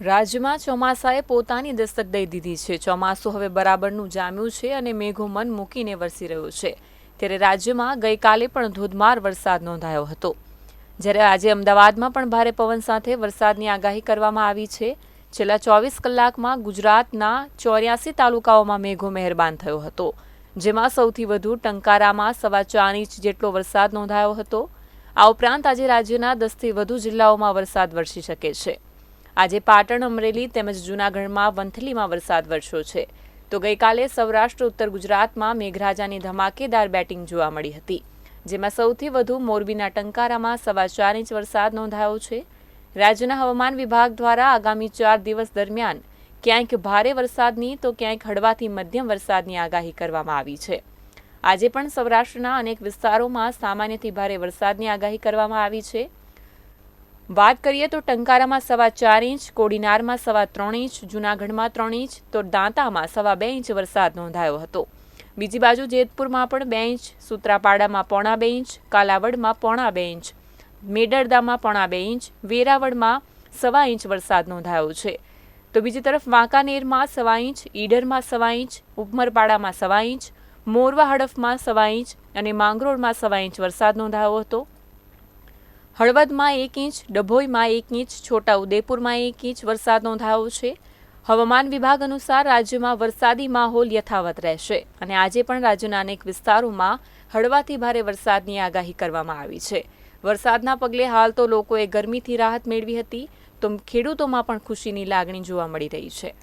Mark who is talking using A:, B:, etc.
A: રાજ્યમાં ચોમાસાએ પોતાની દસ્તક દઈ દીધી છે. ચોમાસું હવે બરાબરનું જામ્યું છે અને મેઘો મન મૂકીને વરસી રહ્યો છે. ત્યારે રાજ્યમાં ગઈકાલે પણ ધોધમાર વરસાદ નોંધાયો હતો. જ્યારે આજે અમદાવાદમાં પણ ભારે પવન સાથે વરસાદની આગાહી કરવામાં આવી છે. છેલ્લા ચોવીસ કલાકમાં ગુજરાતના ચોર્યાસી તાલુકાઓમાં મેઘો મહેરબાન થયો હતો. જેમાં સૌથી વધુ ટંકારામાં સવા ચાર ઇંચ જેટલો વરસાદ નોંધાયો હતો. આ ઉપરાંત આજે રાજ્યના દસથી વધુ જિલ્લાઓમાં વરસાદ વરસી શકે છે. આજે પાટણ, અમરેલી તેમજ જૂનાગઢમાં વંથલીમાં વરસાદ વરસ્યો છે. તો ગઈકાલે સૌરાષ્ટ્ર, ઉત્તર ગુજરાતમાં મેઘરાજાની ધમાકેદાર બેટિંગ જોવા મળી હતી. જેમાં સૌથી વધુ મોરબીના ટંકારામાં સવા ચાર ઇંચ વરસાદ નોંધાયો છે. રાજ્યના હવામાન વિભાગ દ્વારા આગામી ચાર દિવસ દરમિયાન ક્યાંક ભારે વરસાદની તો ક્યાંક હળવાથી મધ્યમ વરસાદની આગાહી કરવામાં આવી છે. આજે પણ સૌરાષ્ટ્રના અનેક વિસ્તારોમાં સામાન્યથી ભારે વરસાદની આગાહી કરવામાં આવી છે. વાત કરીએ તો ટંકારામાં સવા ચાર ઇંચ, કોડીનારમાં સવા ત્રણ ઇંચ, જૂનાગઢમાં ત્રણ ઇંચ, તો દાંતામાં સવા બે ઇંચ વરસાદ નોંધાયો હતો. બીજી બાજુ જેતપુરમાં પણ બે ઇંચ, સૂત્રાપાડામાં પોણા બે ઇંચ, કાલાવડમાં પોણા બે ઇંચ, મેડરદામાં પોણા બે ઇંચ, વેરાવળમાં સવા ઇંચ વરસાદ નોંધાયો છે. તો બીજી તરફ વાંકાનેરમાં સવા ઇંચ, ઈડરમાં સવા ઇંચ, ઉપમરપાડામાં સવા ઇંચ મોરવા હડફમાં સવા ઇંચ અને માંગરોળમાં સવા ઇંચ વરસાદ નોંધાયો હતો. હળવદમાં એક ઇંચ, ડભોઈમાં એક ઇંચ, છોટા ઉદેપુરમાં એક ઇંચ વરસાદ નોંધાયો છે. હવામાન વિભાગ અનુસાર રાજ્યમાં વરસાદી માહોલ યથાવત રહેશે અને આજે પણ રાજ્યના અનેક વિસ્તારોમાં હળવાથી ભારે વરસાદની આગાહી કરવામાં આવી છે. વરસાદના પગલે હાલ તો લોકોએ ગરમીથી રાહત મેળવી હતી, તો ખેડૂતોમાં પણ ખુશીની લાગણી જોવા મળી રહી છે.